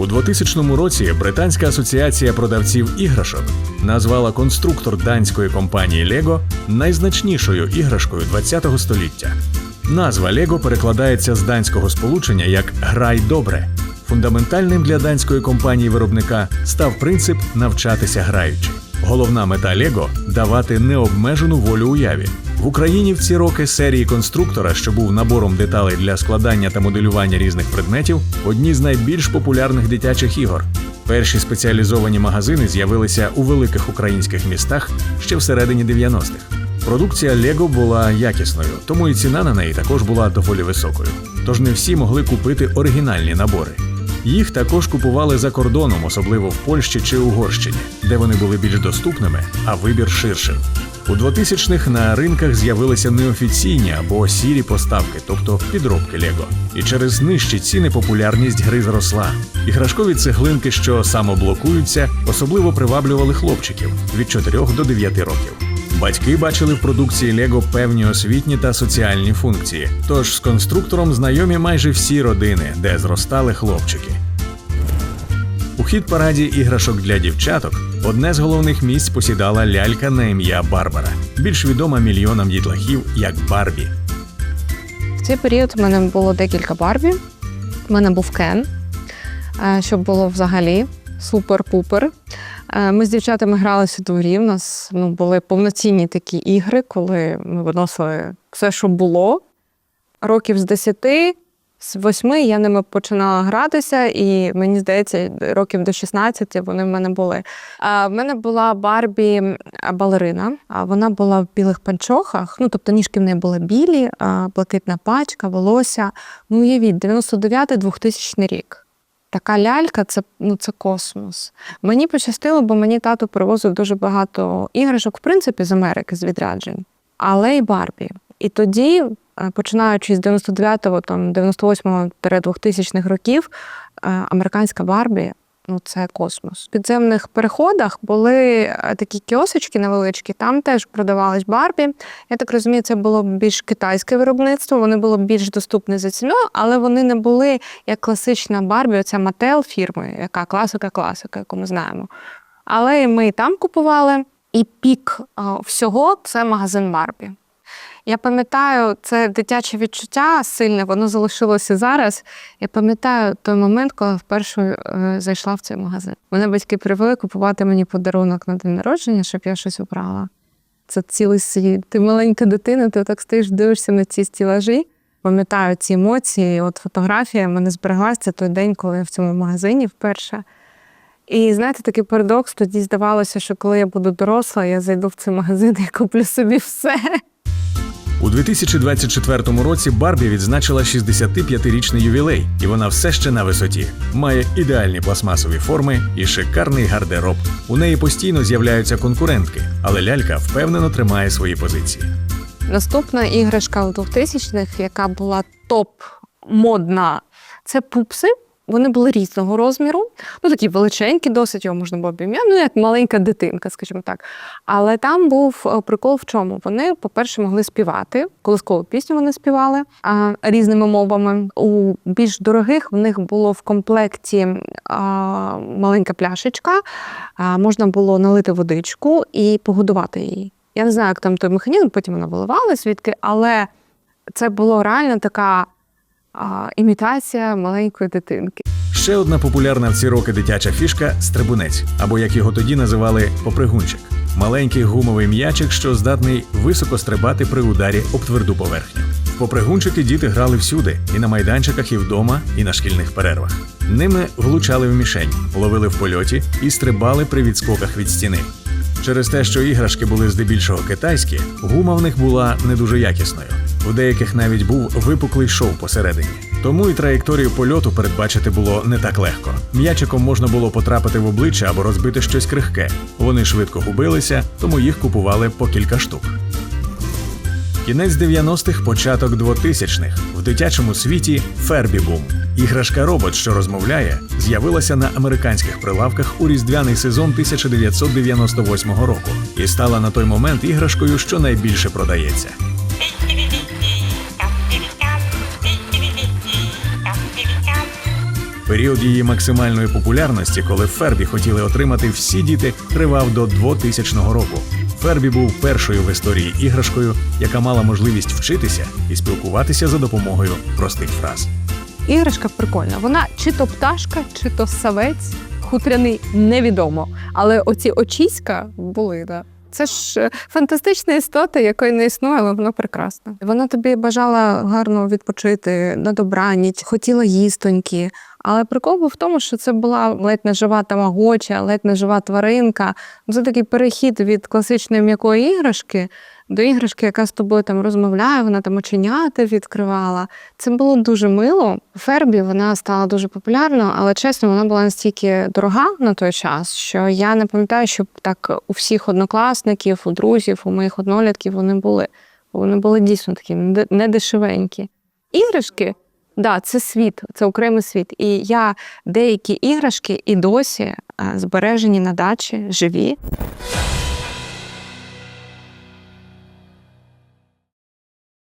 У 2000 році Британська асоціація продавців іграшок назвала конструктор данської компанії Лего найзначнішою іграшкою ХХ століття. Назва Лего перекладається з данського сполучення як Грай добре. Фундаментальним для данської компанії виробника став принцип навчатися граючи. Головна мета Лего давати необмежену волю уяві. В Україні в ці роки серії конструктора, що був набором деталей для складання та моделювання різних предметів, одні з найбільш популярних дитячих ігор. Перші спеціалізовані магазини з'явилися у великих українських містах ще всередині 90-х. Продукція Лего була якісною, тому і ціна на неї також була доволі високою. Тож не всі могли купити оригінальні набори. Їх також купували за кордоном, особливо в Польщі чи Угорщині, де вони були більш доступними, а вибір ширшим. У 2000-х на ринках з'явилися неофіційні або сірі поставки, тобто підробки Лего. І через нижчі ціни популярність гри зросла. Іграшкові цеглинки, що самоблокуються, особливо приваблювали хлопчиків від 4 до 9 років. Батьки бачили в продукції Лего певні освітні та соціальні функції. Тож з конструктором знайомі майже всі родини, де зростали хлопчики. У хід параді іграшок для дівчаток одне з головних місць посідала лялька на ім'я Барбара, більш відома мільйонам дітлахів як Барбі. В цей період в мене було декілька барбі. У мене був кен, е, що було взагалі супер-пупер. Е, Ми з дівчатами гралися дворі. У нас ну, були повноцінні такі ігри, коли ми виносили все, що було. Років з 10, з 8 я ними починала гратися, і мені здається, років до 16 вони в мене були. А в мене була Барбі балерина. А вона була в білих панчохах. Ну тобто ніжки в неї були білі, блакитна пачка, волосся. Ну, уявіть, 99-2000 рік. Така лялька це, ну, це космос. Мені пощастило, бо мені тато привозив дуже багато іграшок, в принципі, з Америки, з відряджень, але й Барбі. І тоді, е, починаючи з 99-го, там 98-2000 років, е, американська Барбі ну це космос. В підземних переходах були е, такі кіосочки невеличкі, там теж продавались Барбі. Я так розумію, це було більш китайське виробництво, вони було більш доступні за ціною, але вони не були як класична Барбі, оця Мател фірми, яка класика-класика, яку ми знаємо. Але ми і там купували, і пік всього це магазин Барбі. Я пам'ятаю, це дитяче відчуття сильне, воно залишилося зараз. Я пам'ятаю той момент, коли вперше е, зайшла в цей магазин. Мене батьки привели купувати мені подарунок на день народження, щоб я щось обрала. Це цілий світ. Ти маленька дитина, ти отак стоїш, дивишся на ці стілажі. Пам'ятаю ці емоції. От фотографія мене збереглася той день, коли я в цьому магазині вперше. І знаєте, такий парадокс, тоді здавалося, що коли я буду доросла, я зайду в цей магазин і куплю собі все. У 2024 році Барбі відзначила 65-річний ювілей, і вона все ще на висоті. Має ідеальні пластмасові форми і шикарний гардероб. У неї постійно з'являються конкурентки, але лялька впевнено тримає свої позиції. Наступна іграшка у 2000-х, яка була топ-модна, це пупси. Вони були різного розміру, ну такі величенькі, досить його можна було б ну як маленька дитинка, скажімо так. Але там був е, прикол в чому? Вони, по-перше, могли співати, колискову пісню вони співали а, різними мовами. У більш дорогих в них було в комплекті а, маленька пляшечка, а, можна було налити водичку і погодувати її. Я не знаю, як там той механізм, потім вона виливала звідки, але це було реально така а, імітація маленької дитинки. Ще одна популярна в ці роки дитяча фішка стрибунець, або як його тоді називали попригунчик. Маленький гумовий м'ячик, що здатний високо стрибати при ударі об тверду поверхню. Попригунчики діти грали всюди, і на майданчиках, і вдома, і на шкільних перервах. Ними влучали в мішень, ловили в польоті і стрибали при відскоках від стіни. Через те, що іграшки були здебільшого китайські, гума в них була не дуже якісною. У деяких навіть був випуклий шов посередині. Тому і траєкторію польоту передбачити було не так легко. М'ячиком можна було потрапити в обличчя або розбити щось крихке. Вони швидко губилися, тому їх купували по кілька штук. Кінець 90-х, початок 2000-х. В дитячому світі Фербі-бум. Іграшка-робот, що розмовляє, з'явилася на американських прилавках у різдвяний сезон 1998 року і стала на той момент іграшкою, що найбільше продається. Період її максимальної популярності, коли Фербі хотіли отримати всі діти, тривав до 2000 року. Фербі був першою в історії іграшкою, яка мала можливість вчитися і спілкуватися за допомогою простих фраз. Іграшка прикольна. Вона чи то пташка, чи то савець, хутряний невідомо. Але оці очіська були, да. Це ж е, фантастична істота, якої не існує, але вона прекрасна. Вона тобі бажала гарно відпочити на добраніч, хотіла їстоньки. Але прикол був в тому, що це була ледь не жива тамагоча, ледь не жива тваринка. Це такий перехід від класичної м'якої іграшки до іграшки, яка з тобою там розмовляє, вона там оченята відкривала. Це було дуже мило. Фербі вона стала дуже популярною, але чесно, вона була настільки дорога на той час, що я не пам'ятаю, щоб так у всіх однокласників, у друзів, у моїх однолітків вони були. Вони були дійсно такі недешевенькі. Іграшки. Да, це світ, це окремий світ. І я деякі іграшки і досі е, збережені на дачі, живі.